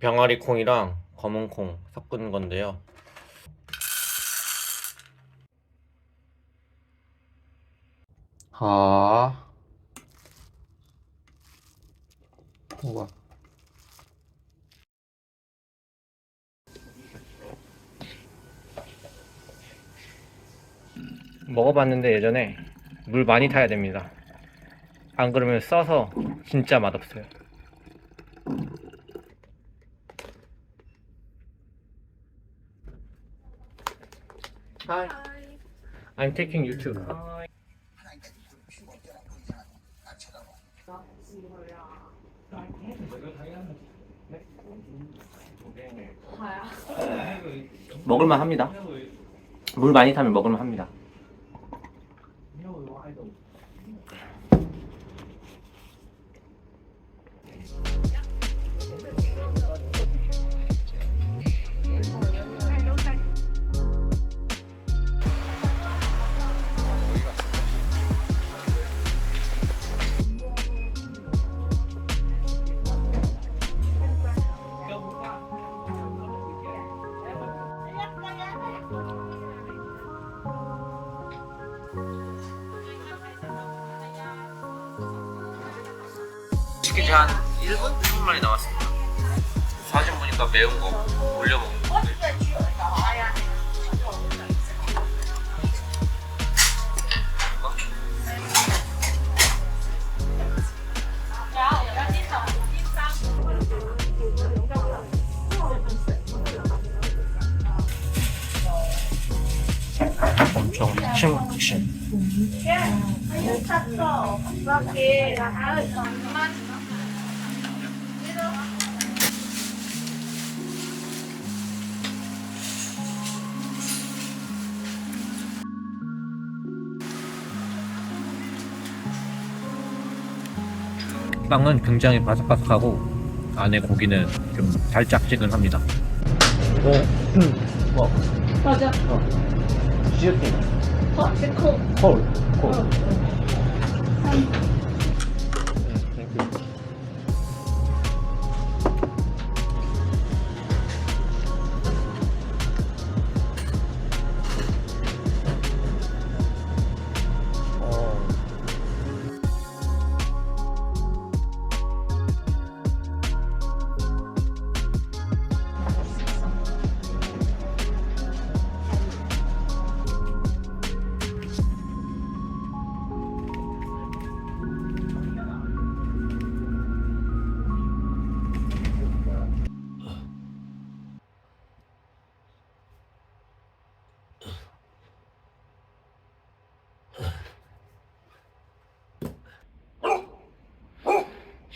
병아리 콩이랑 검은 콩 섞은 건데요. 아. 우와. 먹어봤는데 예전에 물 많이 타야 됩니다. 안 그러면 써서 진짜 맛없어요. Hi. I'm taking YouTube. 먹을만 합니다. 물 많이 타면 먹을만 합니다. 치킨 한 1분? 1분 만에 나왔습니다. 사진 보니까 매운 거 올려 먹는 건 엄청 푹신푹신. 빵은 굉장히 바삭바삭하고 안에 고기는 좀 달짝지근합니다. 오, 뭐, do you think? Hot and cold. Cold. Cold. cold. Um,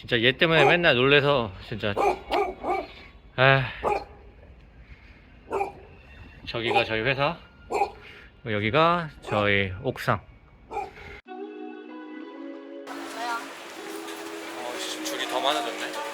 진짜 얘 때문에 맨날 놀래서 진짜. 아. 저기가 저희 회사 여기가 저희 옥상. 어, 줄이 더 많아졌네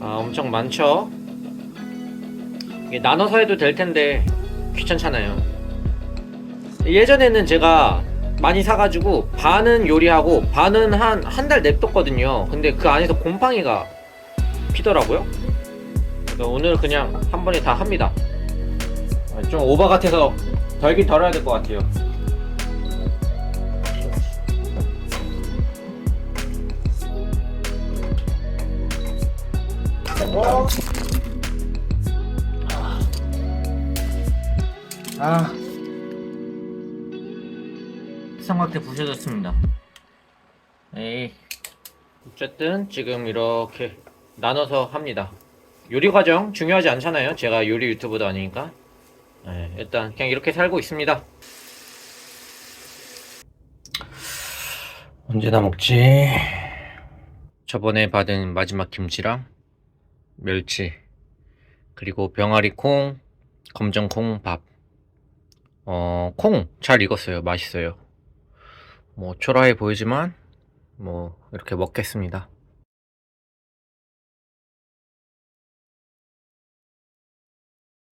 아, 엄청 많죠? 이게 나눠서 해도 될 텐데 귀찮잖아요. 예전에는 제가 많이 사가지고 반은 요리하고 반은 한 한 달 냅뒀거든요. 근데 그 안에서 곰팡이가 피더라고요. 그러니까 오늘 그냥 한 번에 다 합니다. 아, 좀 오버 같아서 덜긴 덜어야 될 것 같아요. 아 삼각대 부셔졌습니다. 에이 어쨌든 지금 이렇게 나눠서 합니다. 요리 과정 중요하지 않잖아요. 제가 요리 유튜브도 아니니까. 네, 일단 그냥 이렇게 살고 있습니다. 언제나 먹지? 저번에 받은 마지막 김치랑 멸치 그리고 병아리 콩, 검정 콩 밥. 어, 콩 잘 익었어요. 맛있어요. 뭐 초라해 보이지만 뭐 이렇게 먹겠습니다.